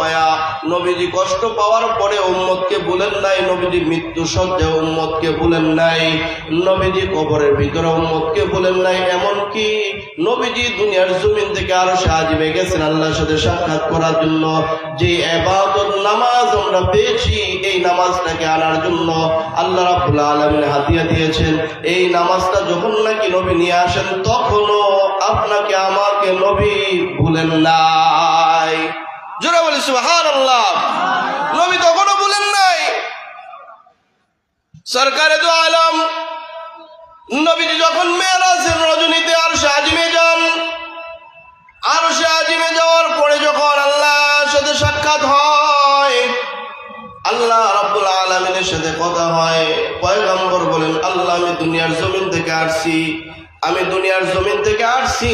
মায়া, নবীজি কষ্ট পাওয়ার পরে উম্মতকে বলেন নাই, নবীজি মৃত্যু সজ্জায় উম্মতকে বলেন নাই, নবীজি কবরের ভিতরে উম্মতকে বলেন নাই, এমনকি নবীজি দুনিয়ার জমিন থেকে আরও সাহায্যে গেছেন আল্লাহর সাথে সাক্ষাৎ করার জন্য। যে এবাদত নামাজ আমরা পেয়েছি, এই নামাজটাকে আনার জন্য আল্লাহ রাব্বুল আলামিন হাতিয়া দিয়েছেন। এই নামাজটা যখন নাকি নবী নিয়ে আসেন, তখনও আপনাকে আমাকে নবী ভুলেন নাই। জোরে বলি, সুবহানাল্লাহ। নবী তখনও ভুলেন নাই, সরকারে তো আলম, নবীজি যখন মেয়েরাজের রজনীতে আর সাজিমে যান আর সে আজিমে যাওয়ার পরে যখন আল্লাহর সাথে সাক্ষাৎ হয়, আল্লাহ রাব্বুল আলামিনের সাথে কথা হয়, পয়গম্বর বলেন, আল্লাহ, আমি দুনিয়ার জমিন থেকে আসছি, আমি দুনিয়ার জমিন থেকে আসছি,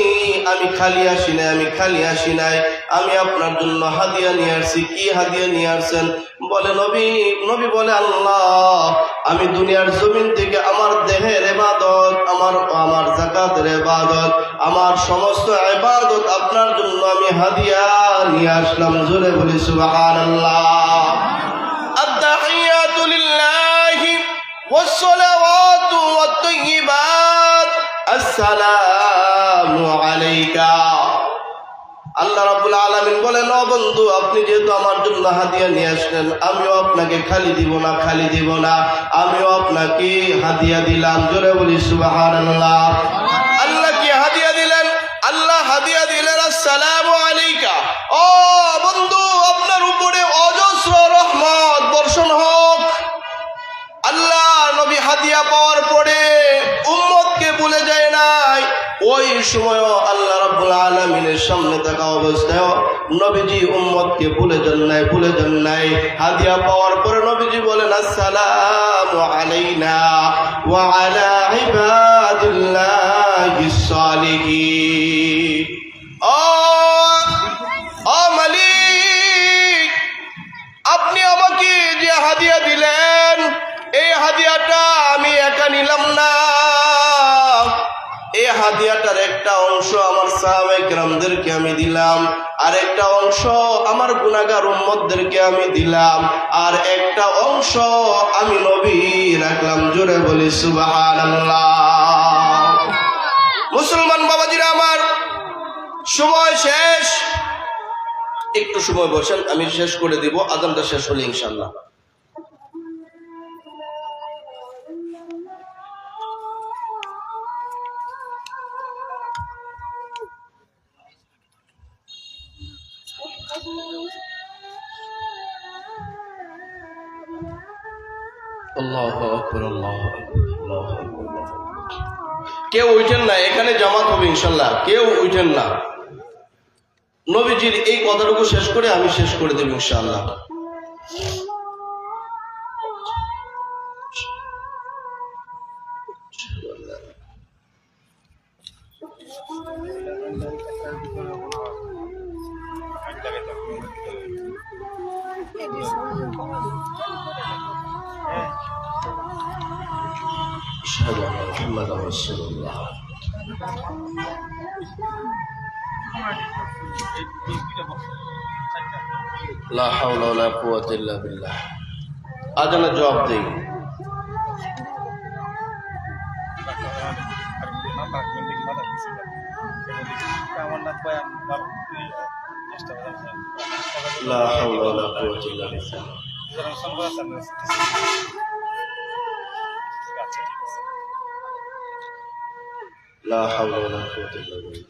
আমি খালি আসি নাই, আমি খালি আসি নাই। আমি আপনার জন্য হাদিয়া নিয়ে আসছি কি হাদিয়া নিয়ে আসছেন বলে নবী নবী বলে আল্লাহ আমি দুনিয়ার জমিন থেকে আমার দেহের এবাদত আমার আমার জাকাতের এবাদত আমার সমস্ত এবাদত আপনার জন্য আমি হাদিয়া নিয়ে আসলাম জোরে বলি সুবহানাল্লাহ التحيات لله والصلوات والطيبات السلام عليك আল্লাহ রাবুল আলমিন বলেন, ও বন্ধু, আপনি যেহেতু আমার জন্য হাদিয়া নিয়ে আসলেন, আমিও আপনাকে খালি দিব না, খালি দিব না। আমিও আপনাকে হাতিয়া দিলাম। জোরে বলি সুবাহ আল্লাহ কি হাদিয়া দিলেন? আল্লাহ হাদিয়া দিলেন, আসসালাম আলাইকা। ও বন্ধু ওই সময়ও আল্লাহ রাব্বুল আলামিনের সামনে থাকা অবস্থায় নবীজি উম্মতকে ভুলে যান নাই, ভুলে যান নাই। হাদিয়া পাওয়ার পরে নবীজি বলেন, আসসালামু আলাইনা মালিক, আপনি আমাকে যে হাদিয়া দিলেন, এই হাদিয়াটা আমি একা নিলাম না। এই হাদিয়াটার একটা অংশ আমার সাহাবাহামদেরকে আমি দিলাম, আর একটা অংশ আমার গুণাগার উম্মতদেরকে আমি দিলাম, আর একটা অংশ আমি নবী রাখলাম, জোরে বলি সুবহানাল্লাহ। মুসলমান বাবাজিরা আমার, সময় শেষ। একটু সময় বসেন, আমি শেষ করে দিব আদানটা শেষ হলে ইনশাল্লাহ কেউ উঠেন না, এখানে জামাত হবে ইনশাল্লাহ। কেউ উঠেন না। নবীজির এই কথাটুকু শেষ করে আমি শেষ করে দেব ইনশাআল্লাহ। أشهد أن محمدا رسول الله لا حول ولا قوة إلا بالله আজানের জবাব দেই لا حول ولا قوة إلا بالله لا حول ولا قوة إلا بالله.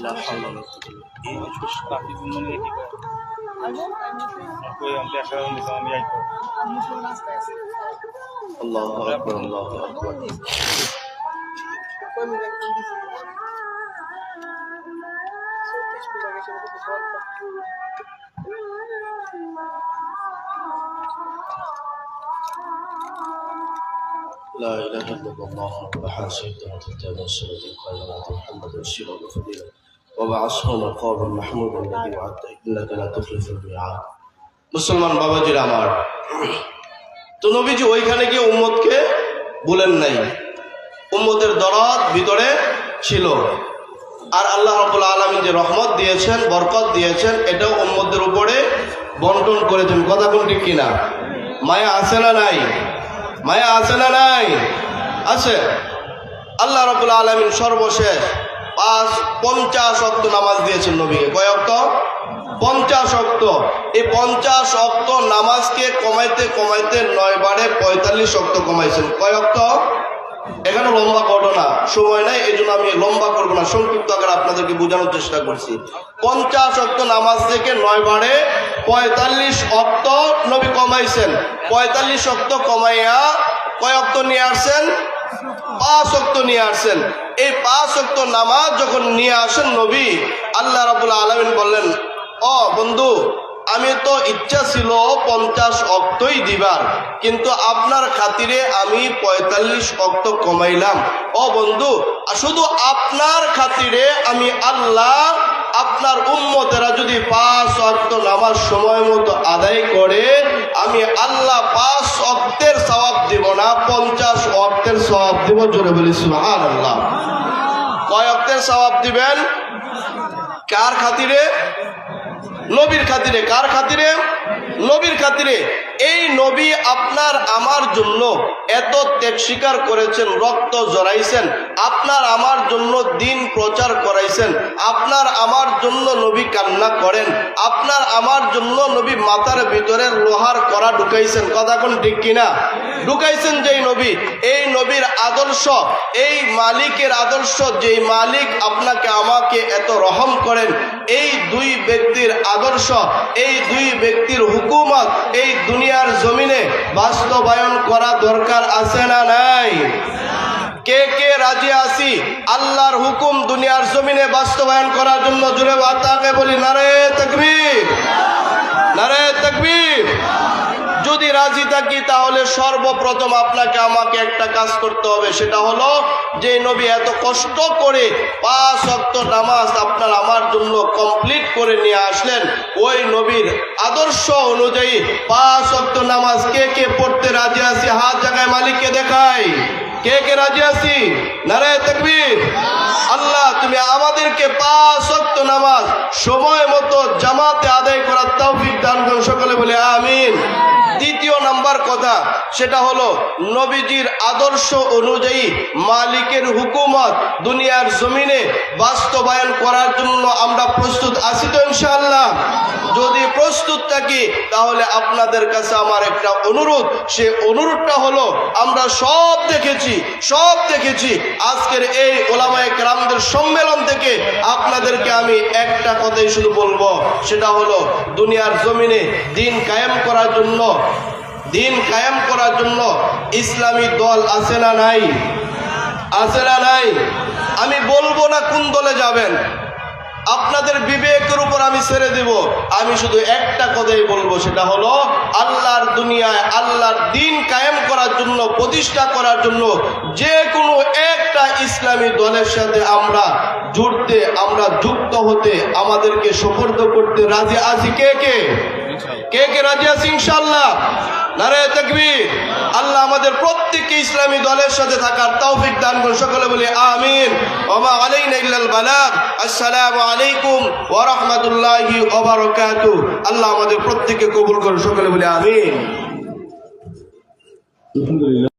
لا حول إلا بالله. الله أكبر الله أكبر. لا إله إلا الله وحا سيدنا تتابع سورة القائمات محمد رسول الله فضيلة وبعثه مقام محمود الذي وعدت إنك لا تخلف الميعاد মুসলমান বাবাজির আমার তো নবীজি ওইখানে গিয়ে উম্মতকে বলেন নাই উম্মতের দরদ ভিতরে ছিল আর আল্লাহ রবুল আলমী যে রহমত দিয়েছেন, বরকত দিয়েছেন, এটাও উম্মতের উপরে বন্টন করেছেন কথা কোনটি কিনা? মায়া আছে না নাই? মায়া আছে না নাই? আছে। আল্লাহ রবুল আলমিন সর্বশেষ পাঁচ, পঞ্চাশ অক্ত নামাজ দিয়েছেন নবীকে। কয় অক্ত? পঞ্চাশ অক্ত। এই পঞ্চাশ অক্ত নামাজকে কমাইতে কমাইতে নয় বারে পঁয়তাল্লিশ অক্ত কমাইছেন। কয় অক্ত? এখানে লম্বা ঘটনা। সময় নাই এই জন্য আমি লম্বা করব না। সংক্ষিপ্ত আকারে আপনাদেরকে বোঝানোর চেষ্টা করছি। পঞ্চাশ অক্ত নামাজ থেকে নয় বারে পঁয়তাল্লিশ অক্ত নবী কমাইছেন। পঁয়তাল্লিশ অক্ত কমাইয়া কয় অক্ত নিয়ে আসছেন? পাঁচ অক্ত নিয়ে আসছেন। এই পাঁচ অক্ত নামাজ যখন নিয়ে আসেন নবী, আল্লাহ রাবুল আলমিন বললেন ও বন্ধু আমি তো ইচ্ছা ছিল পঞ্চাশ অক্তই দিবার, কিন্তু আপনার খাতিরে আমি পঁয়তাল্লিশ অক্ত কমাইলাম। ও বন্ধু, শুধু আপনার খাতিরে আমি আল্লাহ আপনার উম্মতেরা যদি পাঁচ অক্ত নামাজ সময় মতো আদায় করে, আমি আল্লাহ পাঁচ অক্তের সওয়াব দিব না, পঞ্চাশ অক্তের সওয়াব দিব জোরে বলি সুহান আল্লাহ কয় অক্তের সওয়াব দিবেন? কার খাতিরে? নবীর খাতিরে কার খাতিরে? নবীর খাতিরে এই নবী আপনার আমার জন্য এত ত্যাগ স্বীকার করেছেন, রক্ত জড়াইছেন, আপনার আমার জন্য দিন প্রচার করাইছেন, আপনার আমার জন্য নবী কান্না করেন, আপনার আমার জন্য নবী মাথার ভিতরে লোহার করা ঢুকাইছেন। কথা কোন ঠিক কিনা? ঢুকাইছেন যেই নবী, এই নবীর আদর্শ, এই মালিকের আদর্শ, যেই মালিক আপনাকে, আমাকে এত রহম করেন, এই দুই ব্যক্তির আদর্শ, এই দুই ব্যক্তির হুকুমত, এই দুনিয়ার জমিনে বাস্তবায়ন করা দরকার আছে না নাই? কে কে রাজি আছি? আল্লাহর হুকুম দুনিয়ার জমিনে বাস্তবায়ন করার জন্য জুড়ে বাতাকে বলি, নারে তকবীর নারে তকবীর। যদি রাজি থাকি, তাহলে সর্বপ্রথম আপনাকে আমাকে একটা কাজ করতে হবে। সেটা হলো, যে নবী এত কষ্ট করে পাঁচ অক্ত নামাজ আপনার আমার জন্য কমপ্লিট করে নিয়ে আসলেন, ওই নবীর আদর্শ অনুযায়ী পাঁচ অক্ত নামাজ কে কে পড়তে রাজি আছি? হাত জায়গায় মালিককে দেখায় কে কে রাজি আছি? নারায় তকবীর। আল্লাহ, তুমি আমাদেরকে পাঁচ অক্ত নামাজ সময় মতো জামাতে আদায় করার তৌফিক দান সকলে বলে আমিন। দ্বিতীয় নাম্বার কথা, সেটা হলো নবীজির আদর্শ অনুযায়ী মালিকের হুকুমত দুনিয়ার জমিনে বাস্তবায়ন করার জন্য আমরা প্রস্তুত আছি তো ইনশাআল্লাহ। যদি প্রস্তুত থাকি, তাহলে আপনাদের কাছে আমার একটা অনুরোধ, সে অনুরোধটা হলো আমরা সব দেখেছি সব দেখেছি। আজকের এই ওলামায় গ্রামদের সম্মেলন থেকে আপনাদেরকে আমি একটা কথাই শুধু বলব, সেটা হলো দুনিয়ার জমিনে দিন কায়েম করার জন্য দিন কায়েম করার জন্য ইসলামী দল আছে না নাই? আছে না নাই? আমি বলব না কোন দলে যাবেন। আপনাদের বিবেকের উপর আমি ছেড়ে দেব। আমি শুধু একটা কথাই বলব, সেটা হলো আল্লাহর দুনিয়ায় আল্লাহর দিন কায়েম করার জন্য, প্রতিষ্ঠা করার জন্য যে কোনো একটা ইসলামী দলের সাথে আমরা জুড়তে, আমরা যুক্ত হতে, আমাদেরকে সুপর্দ করতে রাজি আছি কে কে? কে কে রাজি আছি ইনশাল্লাহ নারে তকবীর। আল্লাহ আমাদের প্রত্যেককে ইসলামী দলের সাথে থাকার তৌফিক দান করুন। সকলে বলি আমিন। ওমা আলাইনা ইল্লাল বালাগ। আসসালামু আলাইকুম ওয়া রাহমাতুল্লাহি ওয়া বারাকাতু আল্লাহ আমাদের প্রত্যেককে কবুল করুন। সকলে বলি আমিন।